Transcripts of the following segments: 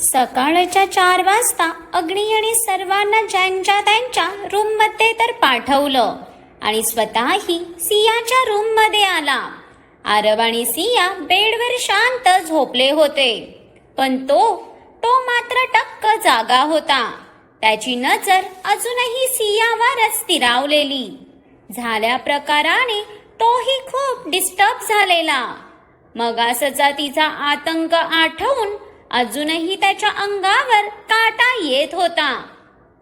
सकाळच्या चार वाजता अग्नियाने सर्वांना ज्यांच्या त्यांच्या रूममध्ये तर पाठवलं. आणि स्वतःही सियाच्या रूममध्ये आला. आरव आणि सिया बेडवर शांत झोपले होते. पण तो तो मात्र टक्क जागा होता. त्याची नजर अजूनही सियावरच स्थिरावलेली. झाल्या प्रकाराने तोही खूप डिस्टर्ब झालेला. मग असचा तिचा आतंक आठवून अजूनही त्याच्या अंगावर काटा येत होता.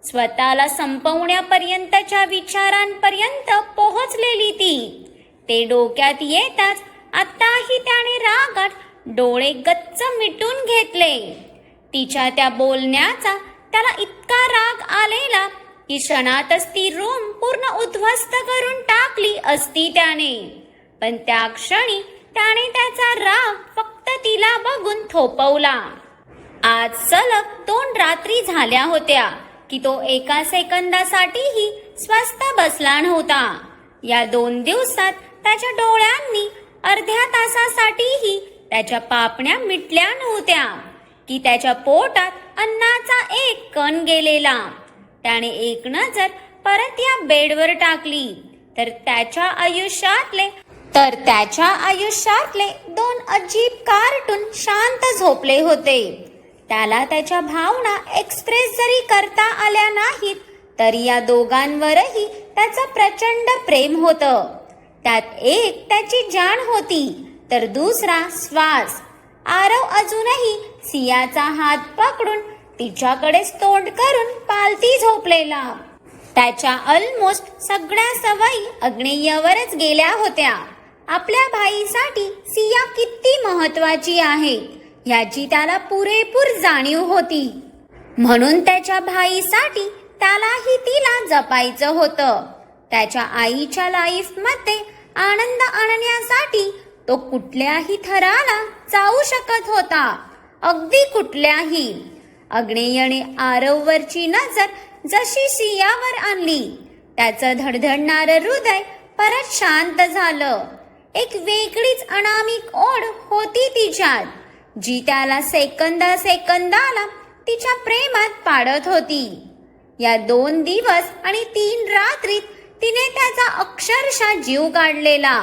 स्वतःला संपवण्यापर्यंतच्या विचारांपर्यंत पोहोचलेली ती. ते डोक्यात येताच आताही त्याने रागात डोळे गच्च मिटून घेतले. तिच्या त्या बोलण्याचा त्याला इतका राग आलेला की क्षणातच ती रूम पूर्ण उद्ध्वस्त करून टाकली असती त्याने. पण त्या क्षणी त्याने त्याचा राग फक्त तिला बघून थोपवला. आज सलग दोन रात्री झाल्या होत्या की तो एका सेकंदासाठीही स्वस्थ बसला नव्हता. या दोन दिवसात त्याच्या डोळ्यांनी अर्ध्या तासासाठीही त्याच्या पापण्या मिटल्या नव्हत्या की त्याच्या पोटात अन्नाचा एक कण गेलेला. त्याने एक नजर परत या बेडवर टाकली तर त्याच्या आयुष्यातले तर त्याच्या आयुष्यातले दोन अजीब कार्टून शांत झोपले होते. त्याला त्याच्या भावना एक्सप्रेस जरी करता आल्या नाहीत तरी या दोघांवरही त्याचं प्रचंड प्रेम होतं. त्यात एक त्याची जाण होती तर दुसरा श्वास. आरव अजूनही सियाचा हात पकडून तिच्याकडेच तोंड करून पालती झोपलेला. त्याच्या ऑलमोस्ट सगळ्या सवयी अग्नेयवरच गेल्या होत्या. आपल्या भाईसाठी सिया किती महत्वाची आहे याची त्याला पुरेपूर जाणीव होती. म्हणून त्याच्या भाईसाठी त्यालाही तिला जपायचं होतं. त्याच्या आईच्या लाईफमध्ये आनंद आणण्यासाठी तो कुठल्याही थराला जाऊ शकत होता. अगदी कुठल्याही. अग्नेयने आरववरची नजर जशी सियावर आणली त्याचं धडधडणारं हृदय परत शांत झालं. एक वेगळीच अनामिक ओढ होती तिच्यात जी त्याला सेकंदा सेकंदाला तिच्या प्रेमात पाडत होती. या दोन दिवस आणि तीन रात्रीत तिने त्याचा अक्षरशः जीव काढलेला.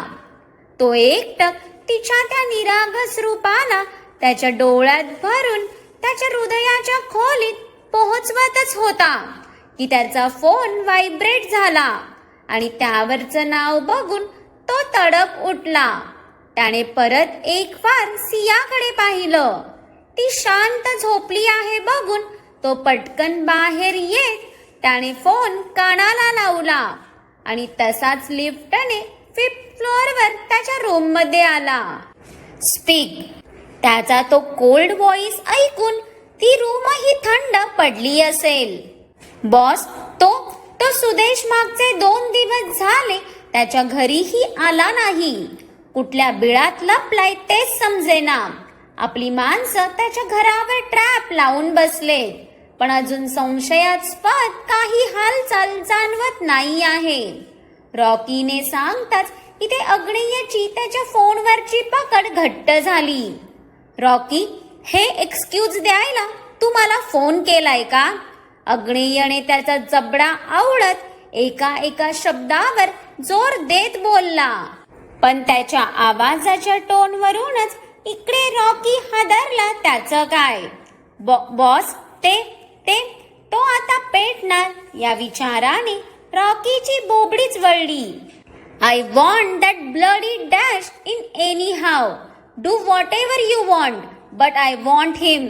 तो एकटक तिच्या त्या निरागस रूपाला त्याच्या डोळ्यात भरून त्याच्या हृदयाच्या खोलीत पोहोचवतच होता की त्याचा फोन व्हायब्रेट झाला आणि त्यावरचं नाव बघून तो तडक उठला. त्याने परत एक फार सियाकडे पाहिलं. ती शांत झोपली आहे बघून तो पटकन बाहेर येत त्याने फोन कानाला लावला आणि तसाच लिफ्टने फिफ्थ फ्लोअरवर त्याच्या रूममध्ये आला. स्पीक. त्याचा तो कोल्ड व्हॉइस ऐकून ती रूमही थंड पडली असेल. बॉस तो तो सुदेश मागचे दोन दिवस झाले त्याच्या घरीही आला नाही. कुठल्या बिळात लपलाय तेच समजेना. आपली माणसं त्याच्या घरावर ट्रॅप लावून बसले. पण अजून संशयास्पद काही हालचाल जाणवत नाही आहे. रॉकीने सांगताच इथे अग्नेयची त्याच्या फोनवरची पकड घट्ट झाली. रॉकी हे एक्सक्यूज द्यायला तू मला फोन केलाय का? अग्नेयने त्याचा जबडा आवडत एका एका शब्दावर जोर देत बोलला. पण त्याच्या आवाजाच्या टोनवरूनच इकडे रॉकी हादरला त्याचं काय? बॉ- बॉस ते ते तो आता पेटणार या विचाराने रॉकीची बोबडीच वळली. I want that bloody dash in any how do whatever you want but I want him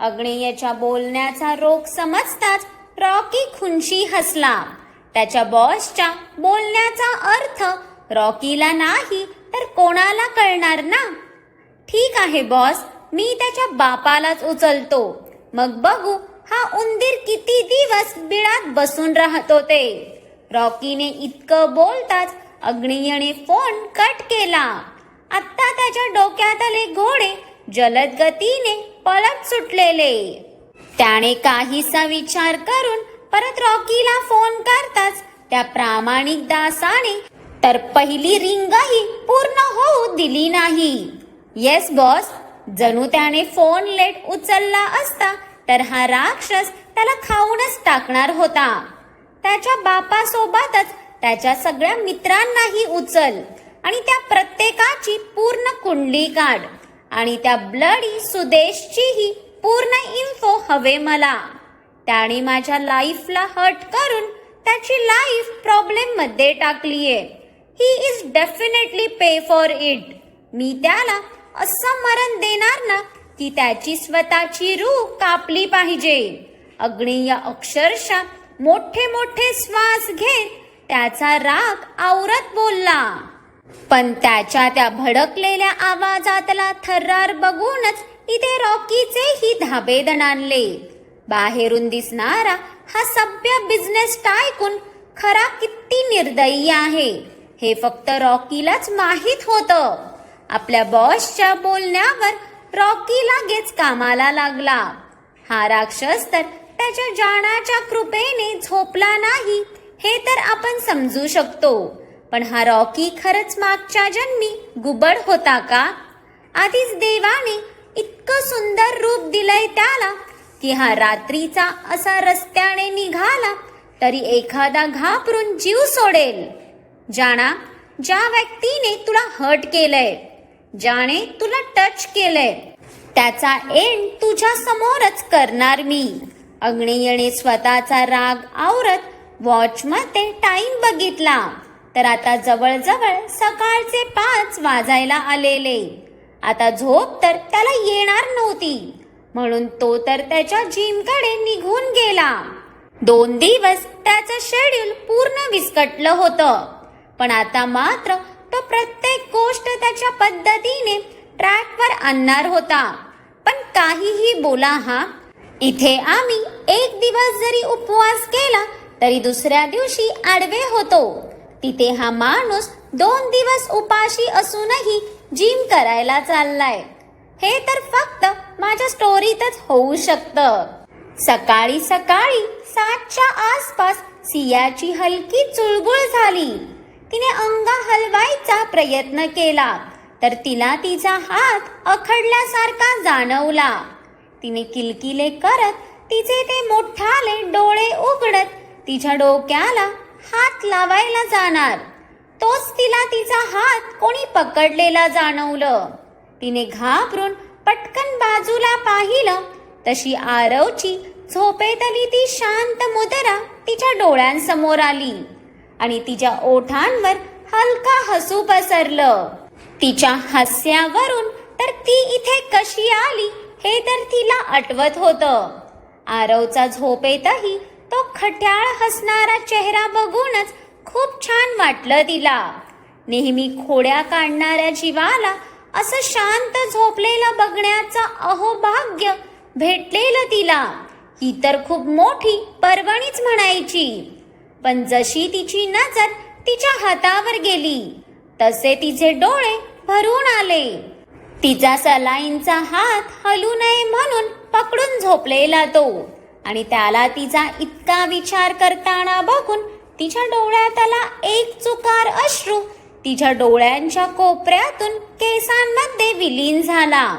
अग्नेयच्या बोलण्याचा रोग समजताच रॉकी खुनशी हसला. त्याच्या बॉसच्या बोलण्याचा अर्थ रॉकीला नाही तर कोणाला कळणार ना? ठीक आहे बॉस मी त्याच्या बापालाच उचलतो. मग बघू हा उंदीर किती दिवस बिळात बसून राहतो ते रॉकीने इतकं बोलताच अग्नियने फोन कट केला. आत्ता त्याच्या डोक्यातले घोडे जलद गतीने पळत सुटलेले. त्याने काहीसा विचार करून परत रॉकीला फोन करताच त्या प्रामाणिक दासाने तर पहिली रिंगही पूर्ण होऊ दिली नाही. येस बॉस जणू त्याने फोन लेट उचलला असता तर हा राक्षस त्याला खाऊनच टाकणार होता. त्याच्या बापासोबतच त्याच्या सगळ्या मित्रांनाही उचल आणि त्या प्रत्येकाची पूर्ण कुंडली काढ आणि त्या ब्लडी सुदेशचीही पूर्ण इन्फो हवे मला. त्याने माझ्या लाईफला हर्ट करून त्याची लाईफ प्रॉब्लेममध्ये टाकलीये he is definitely pay for it मी त्याला असं मरण देणार ना की त्याची स्वतःची रूह कापली पाहिजे. अग्निय अक्षरशः मोठे मोठे श्वास घेत त्याचा राग आवरत बोलला. पण त्याच्या त्या भडकलेल्या आवाजातला थर्रार बघूनच इथे रॉकीचेही धाबे दणानले बाहेरून दिसणारा हा सभ्य बिझनेस टायकून खरा किती निर्दयी आहे. हे फक्त रॉकीलाच माहीत होतं. आपल्या बॉसच्या बोलण्यावर रॉकी लगेच कामाला लागला. हा राक्षस तर त्याच्या जाण्याच्या कृपेने झोपला नाही हे तर आपण समजू शकतो. पण हा रॉकी खरंच मागच्या जन्मी गुबड होता का? आधीच देवाने इतकं सुंदर रूप दिलंय त्याला की हा रात्रीचा असा रस्त्याने निघाला तरी एखादा घाबरून जीव सोडेल. जाणा ज्या व्यक्तीने तुला हर्ट केलंय ज्याने तुला टच केलंय त्याचा एंड तुझ्या समोरच करणार मी. अग्नियने स्वतःचा राग आवरत वॉचमध्ये टाइम बघितला तर आता जवळजवळ सकाळचे पाच वाजायला आलेले. आता झोप तर त्याला येणार नव्हती. म्हणून तो तर त्याच्या जिमकडे निघून गेला. दोन दिवस त्याचं शेड्यूल पूर्ण विस्कटलं होतं. पण आता मात्र तो प्रत्येक गोष्ट त्याच्या पद्धतीने ट्रॅकवर आणणार होता. पण काहीही बोला हा इथे आम्ही एक दिवस जरी उपवास केला तरी दुसऱ्या दिवशी आडवे होतो. तिथे हा माणूस दोन दिवस उपाशी असूनही जिम करायला चाललाय. हे तर फक्त माझ्या स्टोरीतच होऊ शकतं. सकाळी सकाळी सातच्या आसपास सियाची हलकी चुळबुळ झाली. तिने अंग हलवायचा प्रयत्न केला तर तिला तिचा हात अखडल्यासारखा जाणवला. तिने किलकिले करत तिचे ते मोठाले डोळे उघडत तिच्या डोक्याला हात लावायला जाणार. तोच तिला तिचा हात कोणी पकडलेला जाणवलं. तिने घाबरून पटकन बाजूला पाहिलं. तशी आरवची झोपेतली ती शांत मुद्रा तिच्या डोळ्यांसमोर आली. आणि तिच्या ओठांवर हलका हसू पसरलं. तिच्या हास्यावरून तर ती इथे कशी आली हे तर तिला आठवत होतं. आरवचा झोपेतही तो खट्याळ हसणारा चेहरा बघूनच खूप छान वाटलं तिला. नेहमी खोड्या काढणाऱ्या जीवाला असं शांत झोपलेला बघण्याचं अहोभाग्य भेटलेलं तिला. ही तर खूप मोठी पर्वणीच म्हणायची. पण जशी तिची नजर तिच्या हातावर गेली तसे तिचे डोळे भरून आले. तिचा सलाईंचा हात हलू नये म्हणून पकडून झोपलेला तो आणि त्याला तिचा इतका विचार करताना बघून तिच्या डोळ्यात आला एक चुकार अश्रू तिच्या डोळ्यांच्या कोपऱ्यातून केसांमध्ये विलीन झाला.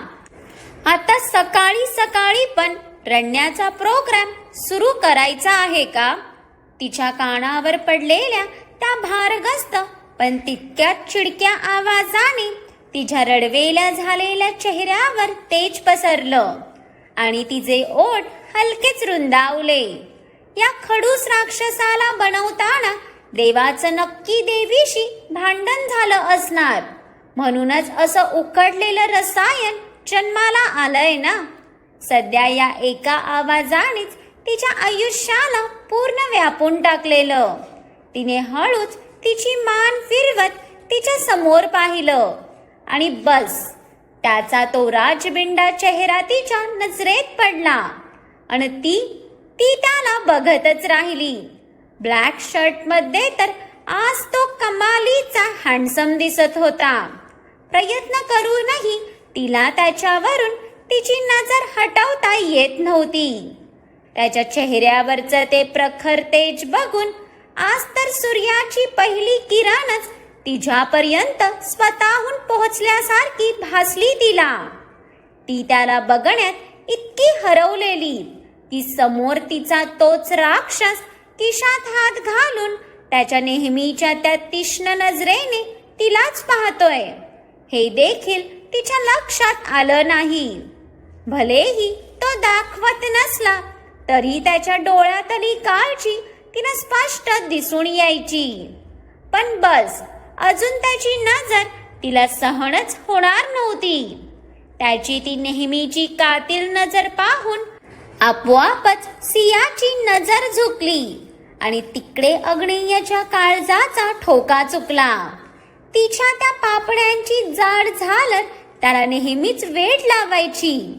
आता सकाळी सकाळी पण रडण्याचा प्रोग्राम सुरू करायचा आहे का? तिच्या कानावर पडलेल्या त्या भारगस्त पण तितक्यात चिडक्या आवाजाने तिच्या रडवेल्या झालेल्या चेहऱ्यावर तेज पसरलं आणि तिचे ओठ हलकेच रुंदावले. या खडूस राक्षसाला बनवताना देवाचं नक्की देवीशी भांडण झालं असणार. म्हणूनच असं उकडलेलं रसायन जन्माला आलंय ना? सध्या या एका आवाजानेच तिच्या आयुष्याला पूर्ण व्यापून टाकलेलं. तिने हळूच तिची मान फिरवत तिच्या समोर पाहिलं. आणि बस त्याचा तो राजबिंडा चेहरा तिच्या नजरेत पडला. आणि ती ती त्याला बघतच राहिली. ब्लॅक शर्टमध्ये तर आज तो कमालीचा हँडसम दिसत होता. प्रयत्न करूनही तिला त्याच्यावरून तिची नजर हटवता येत नव्हती. त्याच्या चेहऱ्यावरचं ते प्रखर तेज बघून आज तर सूर्याची पहिली किरणच तिच्यापर्यंत स्वतःहून पोहोचल्यासारखी भासली तिला. ती त्याला बघण्यात इतकी हरवलेली की समोर तिचा तोच राक्षस किशात हात घालून त्याच्या नेहमीच्या त्या तीक्ष्ण नजरेने तिलाच पाहतोय. हे देखील तिच्या लक्षात आलं नाही. भलेही तो दाखवत नसला तरी त्याच्या डोळ्यातली काळजी तिला स्पष्ट दिसून यायची. पण बस अजून त्याची नजर तिला सहनच होणार नव्हती. त्याची ती नेहमीची कातील नजर पाहून आपोआपच सियाची नजर झुकली. आणि तिकडे अग्नेयच्या काळजाचा ठोका चुकला. तिच्या त्या पापड्यांची जाड झालं त्याला नेहमीच वेट लावायची.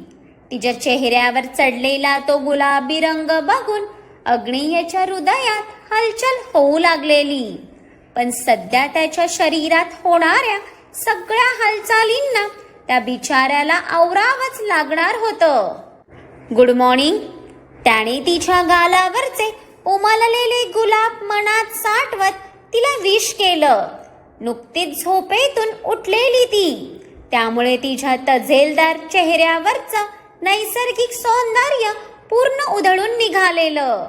तिच्या चेहऱ्यावर चढलेला तो गुलाबी रंग बघून अग्नेयच्या हृदयात हलचल होऊ लागलेली. पण सध्या त्याच्या शरीरात होणाऱ्या सगळ्या हालचालींना त्या बिचाऱ्याला आवरावंच लागणार होतं. Good morning. त्याने तिच्या गालावरचे उमललेले गुलाब मनात साठवत तिला विश केलं. नुकतीच झोपेतून उठलेली ती. त्यामुळे तिच्या तझेलदार चेहऱ्यावरचं नैसर्गिक सौंदर्य पूर्ण उधळून निघालेलं.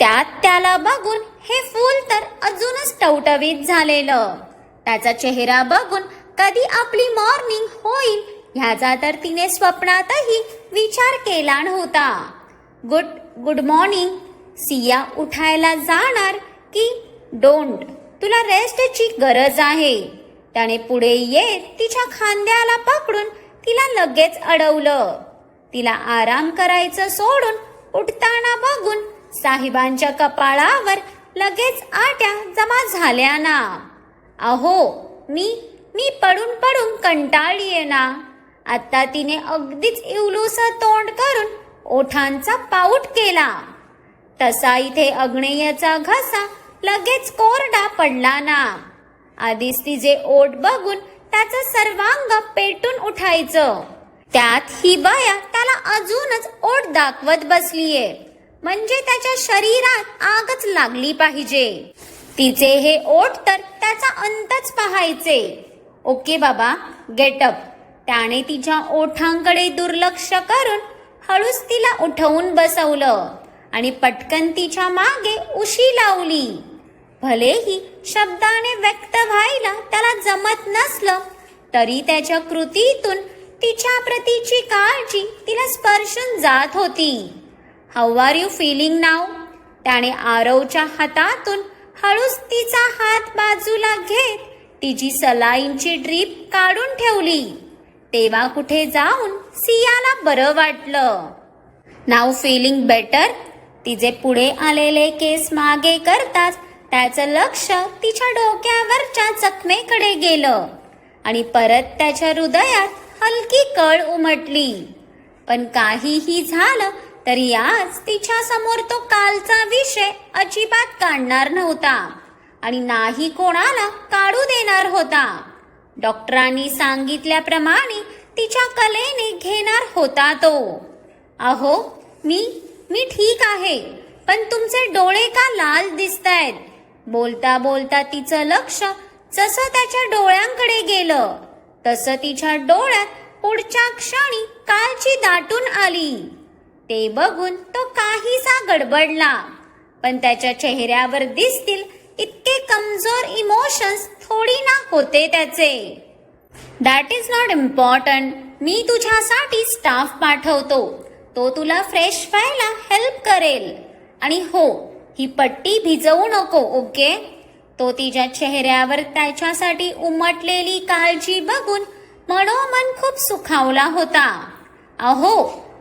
त्यात त्याला बघून हे फूल तर अजूनच टवटवीत झालेलं. त्याचा चेहरा बघून कधी आपली मॉर्निंग होईल ह्याचा तर तिने स्वप्नातही विचार केला नव्हता. गुड गुड मॉर्निंग सिया उठायला जाणार की डोंट? तुला रेस्टची गरज आहे. त्याने पुढे येत तिच्या खांद्याला पकडून तिला लगेच अडवलं. तिला आराम करायचं सोडून उठताना बघून साहेबांच्या कपाळावर लगेच आट्या जमा झाल्या ना अहो मी मी पडून पडून कंटाळलीये ना. आता तिने अगदीच इवलूस तोंड करून ओठांचा पाऊट केला. तसा इथे अग्नेयचा घसा लगेच कोरडा पडला ना. आधीच तिचे ओठ बघून त्याचं सर्वांग पेटून उठायचं. त्यात ही बाया त्याला अजूनच ओट दाखवत बसलीये. म्हणजे त्याच्या शरीरात आगच लागली पाहिजे. तिचे हे ओठ तर त्याचा अंतच पाहायचे. ओके बाबा गेटअप त्याने तिच्या ओठांकडे दुर्लक्ष करून हळूच तिला उठवून बसवलं. आणि पटकन तिच्यामागे उशी लावली. भलेही शब्दाने व्यक्त व्हायला त्याला जमत नसलं तरी त्याच्या कृतीतून तिच्या प्रतीची काळजी तिला स्पर्शून जात होती. How are you feeling now त्याने आरवच्या हातातून हळूच तिचा हात बाजूला घेत तिची सलाईंची ड्रीप काढून ठेवली. तेव्हा कुठे जाऊन सियाला बरं वाटलं. नाव फिलिंग बेटर तिचे पुढे आलेले केस मागे करताच त्याचं लक्ष तिच्या डोक्यावरच्या जखमेकडे गेलं. आणि परत त्याच्या हृदयात हलकी कळ उमटली. पण काहीही झालं तरी आज तिच्या समोर तो कालचा विषय अजिबात काढणार नव्हता. आणि नाही कोणाला काढू देणार होता. डॉक्टरांनी सांगितल्याप्रमाणे तिच्या कलेने घेणार होता तो. अहो मी मी ठीक आहे पण तुमचे डोळे का लाल दिसत आहेत बोलता बोलता तिचं लक्ष जसं त्याच्या डोळ्यांकडे गेलं तसं तिच्या डोळ्यात पुढच्या क्षणी कालची दाटून आली. ते बघून तो काहीसा गडबडला पण त्याच्या चेहऱ्यावर दिसतील इतके कमजोर इमोशन्स थोडी ना होते त्याचे. दॅट इज नॉट इम्पॉर्टंट मी तुझ्यासाठी स्टाफ पाठवतो. तो तुला फ्रेश व्हायला हेल्प करेल. आणि हो ही पट्टी भिजवू नको ओके तो तिच्या चेहऱ्यावर त्याच्यासाठी उमटलेली काळजी बघून मनोमन खूप सुखावला होता. अहो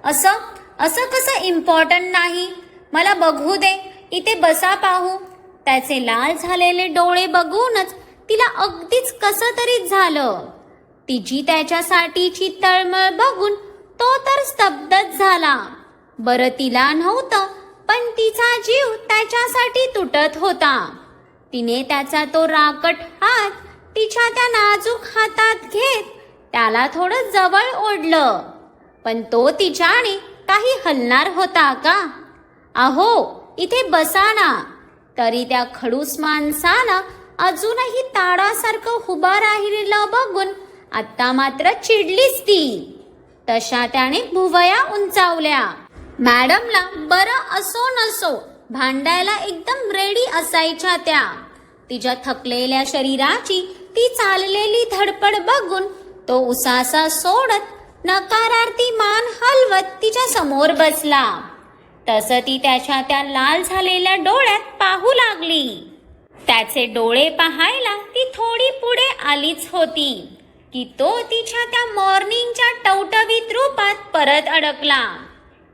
असं असं कसं इम्पॉर्टंट नाही? मला बघू दे इथे बसा पाहू. त्याचे लाल झालेले डोळे बघूनच तिला अगदीच कसं तरी झालं. तिची त्याच्यासाठीची तळमळ बघून तो तर स्तब्धच झाला. बरं तिला नव्हतं पण तिचा जीव त्याच्यासाठी तुटत होता. तिने त्याचा तो राकट हात तिच्या त्या नाजूक हातात घेत त्याला थोडं जवळ ओढलं. पण तो तिच्याने काही हलणार होता का? अहो इथे बसा ना. तरी त्या खडूस माणसाला अजूनही ताडासारखं उभा राहिलेलं बघून आता मात्र चिडलीच ती. तशा त्याने भुवया उंचावल्या. मॅडमला बरं असो नसो भांडायला एकदम रेडी असायच्या त्या. तिच्या थकलेल्या शरीराची ती चाललेली धडपड बघून तो उसासा सोडत नकारार्थी मान हलवत तिच्या समोर बसला. तसं ती त्याच्या त्या लाल झालेल्या डोळ्यात पाहू लागली. त्याचे डोळे पाहायला ती थोडी पुढे आलीच होती. की तो तिच्या त्या मॉर्निंगच्या टवटवीत रूपात परत अडकला.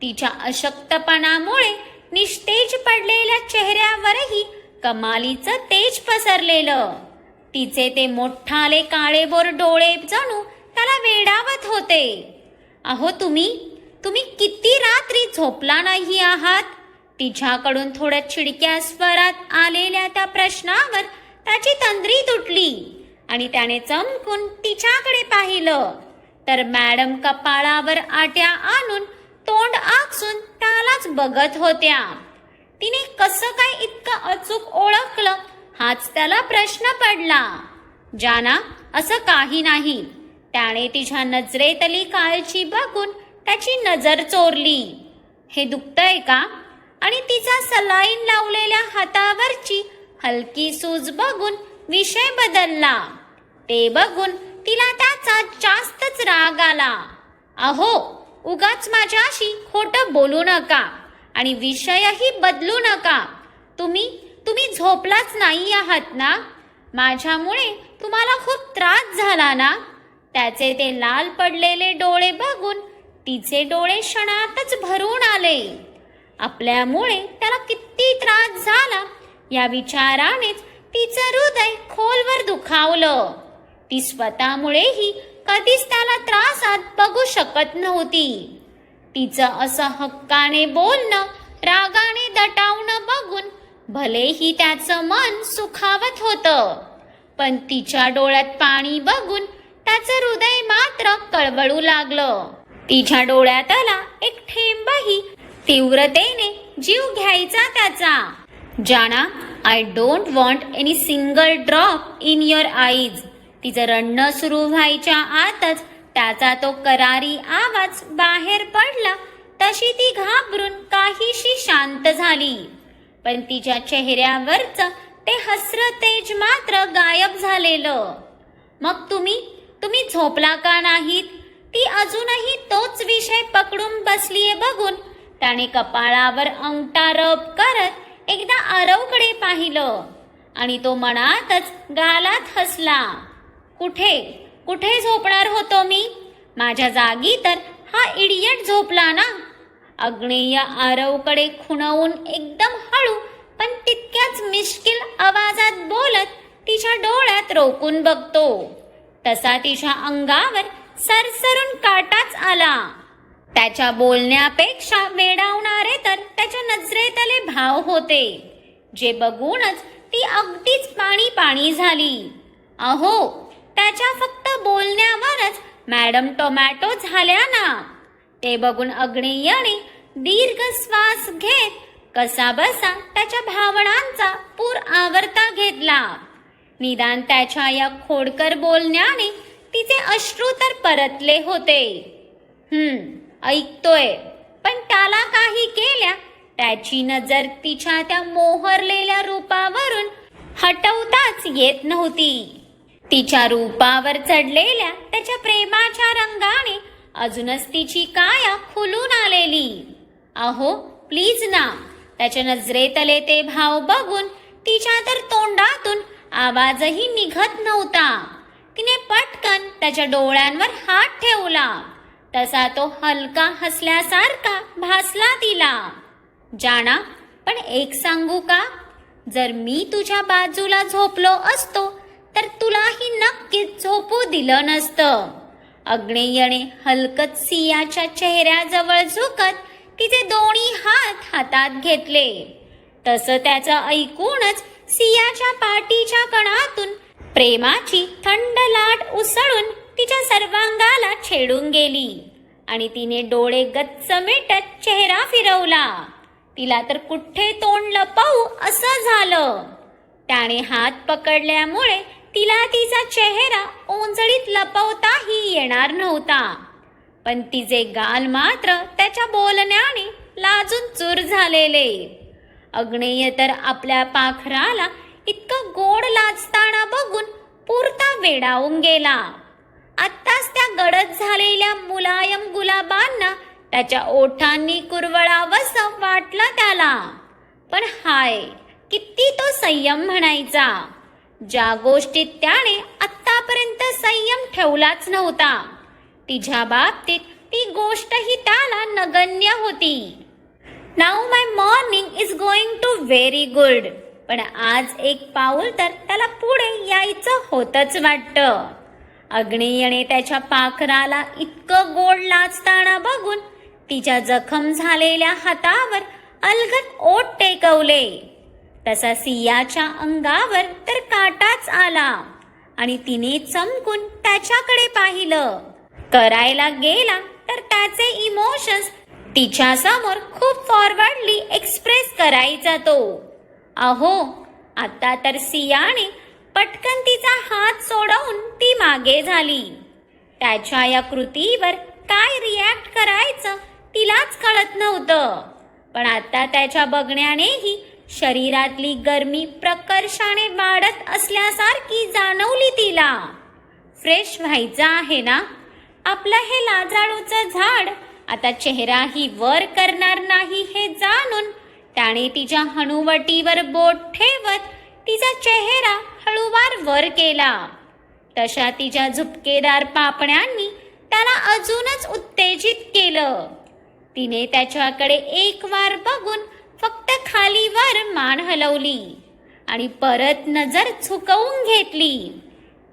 तिच्या अशक्तपणामुळे निस्तेज पडलेल्या चेहऱ्यावरही कमालीचं तेज पसरलेलं. तिचे ते मोठाले काळेबोर डोळे जणू त्याला वेडावत होते. अहो तुम्ही तुम्ही किती रात्री झोपला नाही आहात? तिच्याकडून थोड्या चिडक्या स्वरात आलेल्या त्या प्रश्नावर त्याची तंद्री तुटली. आणि त्याने चमकून तिच्याकडे पाहिलं. तर मॅडम कपाळावर आट्या आणून तोंड आकसून त्यालाच बघत होत्या. तिने कसं काय इतकं अचूक ओळखलं हाच त्याला प्रश्न पडला. जाना असं काही नाही. त्याने तिच्या नजरेतली काळची बघून त्याची नजर चोरली. हे दुखतंय का? आणि तिचा सलाईन लावलेल्या हातावरची हलकी सूज बघून विषय बदलला. ते बघून तिला त्याचा जास्तच राग आला. अहो उगाच माझ्याशी खोटं बोलू नका आणि विषयही बदलू नका. तुम्ही तुम्ही झोपलाच नाही आहात ना? माझ्यामुळे तुम्हाला खूप त्रास झाला ना? त्याचे ते लाल पडलेले डोळे बघून तिचे डोळे क्षणातच भरून आले. आपल्यामुळे त्याला किती त्रास झाला या विचारानेच तिचं हृदय खोलवर दुखावलं. ती स्वतःमुळेही कधीच त्याला त्रासात बघू शकत नव्हती. तिचं असं हक्काने बोलणं रागाने दटावणं बघून भलेही त्याचं मन सुखावत होतं पण तिच्या डोळ्यात पाणी बघून त्याचं हृदय मात्र कळवळू लागलं. तिच्या डोळ्यात आला एक थेंबही तीव्रतेने जीव घ्यायचा त्याचा. जाणा I don't want any single drop in your eyes तिचं रडणं सुरू व्हायच्या आतच त्याचा तो करारी आवाज बाहेर पडला तशी ती घाबरून काहीशी शांत झाली. पण तिच्या चेहऱ्यावरचं ते हसर तेज मात्र गायब झालेलं. मग तुम्ही तुम्ही झोपला का नाहीत? ती अजूनही तोच विषय पकडून बसलीये बघून त्याने कपाळावर अंगठा रब करत एकदा आरवकडे पाहिलं आणि तो मनातच गालात हसला. कुठे? कुठे झोपणार होतो मी? माझ्या जागी तर हा इडियट झोपला ना. अग्नेय आरवकडे खुणवून एकदम हळू पण तितक्याच मिश्किल आवाजात बोलत तिच्या डोळ्यात रोकून बघतो. तसा तिच्या अंगावर सरसरून काटाच आला. त्याच्या बोलण्यापेक्षा वेडावणारे तर त्याच्या नजरेतले भाव होते. जे बघूनच ती अगदीच पाणी पाणी झाली. अहो त्याच्या फक्त बोलण्यावरच मॅडम टोमॅटो झाल्या ना. ते बघून अग्नेयने दीर्घ श्वास घेत कसा बसा त्याच्या भावनांचा पूर आवर्ता घेतला. निदान त्याच्या या खोडकर बोलण्याने तिचे अश्रू तर परतले होते. हम्म ऐकतोय. पण त्याला काही केल्या त्याची नजर तिच्या त्या मोहरलेल्या रूपावरून हटवताच येत नव्हती. तिच्या रूपावर चढलेल्या त्याच्या प्रेमाच्या रंगाने अजूनच तिची काया खुलून आलेली. अहो प्लीज ना. त्याच्या नजरेतले ते भाव बघून तिच्या तर तोंडातून आवाजही निघत नव्हता. तिने पटकन त्याच्या डोळ्यांवर हात ठेवला. तसा तो हलका हसल्यासारखा भासला तिला. जाणा पण एक सांगू का? जर मी तुझ्या बाजूला झोपलो असतो तर तुलाही नक्कीच झोपू दिलं नसतं. अग्नेयने हलकत सियाच्या चेहऱ्याजवळ झुकत तिचे दोन्ही हात हातात घेतले. तसं त्याचं ऐकूनच सियाच्या पाठीच्या कणातून प्रेमाची थंड लाट उसळून तिच्या सर्वांगाला छेडून गेली आणि तिने डोळे गच्च मिटत चेहरा फिरवला. तिला तर कुठे तोंड लपवू असं झालं. त्याने हात पकडल्यामुळे तिला तिचा चेहरा ओंजळीत लपवताही येणार नव्हता. पण तिचे गाल मात्र त्याच्या बोलण्याने लाजून चूर झालेले. अग्नेय तर आपल्या पाखराला इतकं गोड लाजताना बघून पुरता वेडावून गेला. आत्ताच त्या गडद झालेल्या मुलायम गुलाबांना त्याच्या ओठांनी कुरवळावंसं वाटलं त्याला. पण हाय किती तो संयम म्हणायचा. ज्या गोष्टीत त्याने आत्तापर्यंत संयम ठेवलाच नव्हता तिच्या बाबतीत ती गोष्टही त्याला नगण्य होती. Now my morning is going to very good पण आज एक पाऊल तर त्याला पुढे यायचं होतच वाटतं. अग्नेयने त्याच्या पाखराला इतकं गोड लाचताना बघून तिच्या जखम झालेल्या हातावर अलगत ओट टेकवले. तसा सियाच्या अंगावर तर काटाच आला. आणि तिने चमकून त्याच्याकडे पाहिलं. करायला गेला तर त्याचे इमोशन्स तिच्या समोर खूप फॉरवर्डली एक्सप्रेस करायचा तो अहो आता तर सियाने पटकन तिचा हात सोडवून ती मागे झाली. त्याच्या या कृतीवर काय रिॲक्ट करायचं तिलाच कळत नव्हतं. पण आता त्याच्या बघण्यानेही शरीरातली गरमी प्रकर्षाने वाढत असल्यासारखी जाणवली तिला. फ्रेश व्हायचं आहे ना? आपलं हे लाजाळूचं झाड आता चेहराही वर करणार नाही हे जाणून त्याने तिच्या हनुवटीवर बोट ठेवत तिचा चेहरा हळूवार वर केला. तशा तिच्या झुपकेदार पापण्यांनी त्याला अजूनच उत्तेजित केलं. तिने त्याच्याकडे एक वार बघून फक्त खालीवर मान हलवली आणि परत नजर झुकवून घेतली.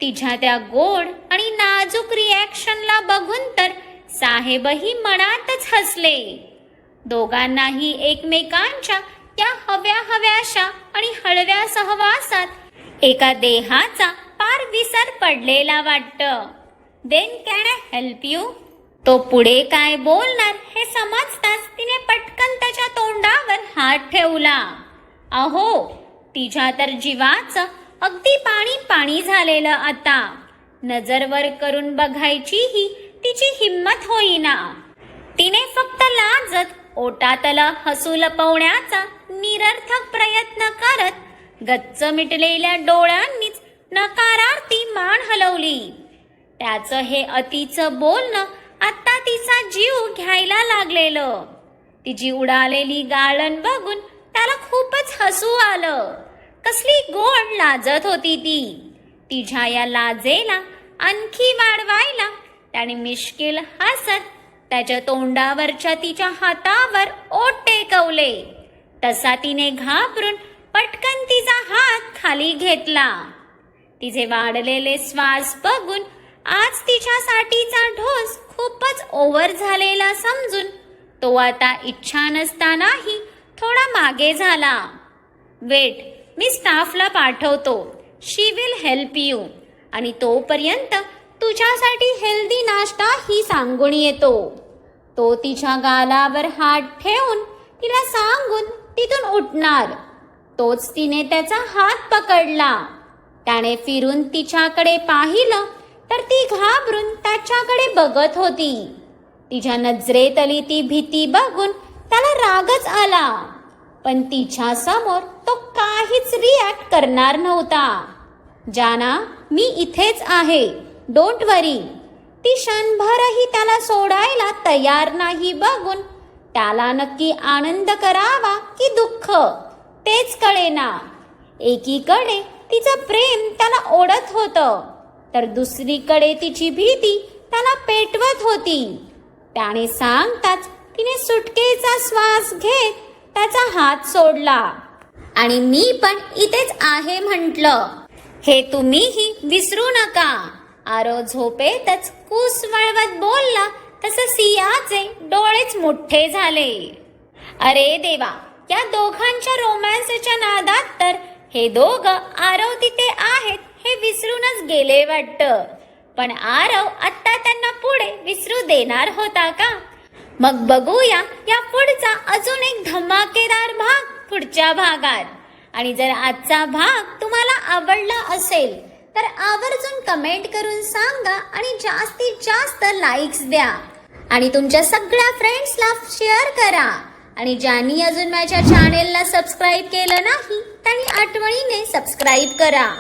तिच्या त्या गोड आणि नाजूक रिॲक्शनला बघून तर साहेबही मनातच हसले. दोघांनाही एकमेकांच्या त्या हव्या हव्याशा आणि हळव्या सहवासात एका देहाचा पार विसर पडलेला वाटत. Then can I help you तो पुढे काय बोलणार हे समजताच तिने पटकन त्याच्या तोंडावर हात ठेवला. अहो तिच्या तर जीवाचं अगदी पाणी पाणी झालेलं आता. नजरवर करून बघायचीही तिची हिंमत होईना. तिने फक्त लाजत ओटातला हसू लपवण्याचा निरर्थक प्रयत्न करत गच्च मिटलेल्या डोळ्यांनीच नकारार्थी मान हलवली. त्याचं हे अतीचं बोलणं आता तिचा जीव घ्यायला लागलेलं. तिची उडालेली गाळण बघून त्याला खूपच हसू आलं. कसली गोड लाजत होती ती. तिच्या या लाजेला आणखी वाढवायला त्याने मिश्किल हसत त्याच्या तोंडावरच्या तिच्या हातावर ओट टेकवले. तसा तिने घाबरून पटकन तिचा हात खाली घेतला. तिचे वाढलेले श्वास बघून आज तिच्यासाठीचा ढोस खूपच ओव्हर झालेला समजून तो आता इच्छा नसतानाही थोडा मागे झाला. वेट मी स्टाफला पाठवतो. She will help you. आणि तोपर्यंत तुझ्यासाठी हेल्दी नाश्ता ही सांगून येतो. तो तिच्या गालावर हात ठेवून तिला सांगून तिथून उठणार. तोच तिने त्याचा हात पकडला. त्याने फिरून तिच्याकडे पाहिलं तर ती घाबरून त्याच्याकडे बघत होती. तिच्या नजरेतली ती भीती बघून त्याला रागच आला. पण तिच्या समोर तो काहीच रिॲक्ट करणार नव्हता. जाना मी इथेच आहे. डोंट वरी ती क्षणभरही त्याला सोडायला तयार नाही बघून त्याला नक्की आनंद करावा की दुःख? तेच कळेना. एकीकडे तिचं प्रेम त्याला ओढत होतं. तर दुसरीकडे तिची भीती त्याला पेटवत होती. त्याने सांगताच तिने सुटकेचा श्वास घेत त्याचा हात सोडला. आणि मी पण इथेच आहे म्हटलं. हे तुम्हीही विसरू नका. आरो झोपेतच कूस वळवत बोलला तसं सियाचे डोळेच मोठे झाले. अरे देवा या दोघांच्या रोमॅन्सच्या नादात तर हे दोघं आरव तिथे आहेत. हे विसरूनच गेले वाटतं. पण आरव आत्ता त्यांना पुढे विसरू देणार होता का? मग बघूया या पुढचा अजून एक धमाकेदार भाग पुढच्या भागात. आणि जर आजचा भाग तुम्हाला आवडला असेल तर आवर्जून कमेंट करून सांगा आणि जास्तीत जास्त लाईक्स द्या. आणि तुमच्या सगळ्या फ्रेंड्सला शेअर करा. आणि ज्यांनी अजून माझ्या चॅनेलला सबस्क्राईब केलं नाही त्यांनी आठवणीने सबस्क्राईब करा.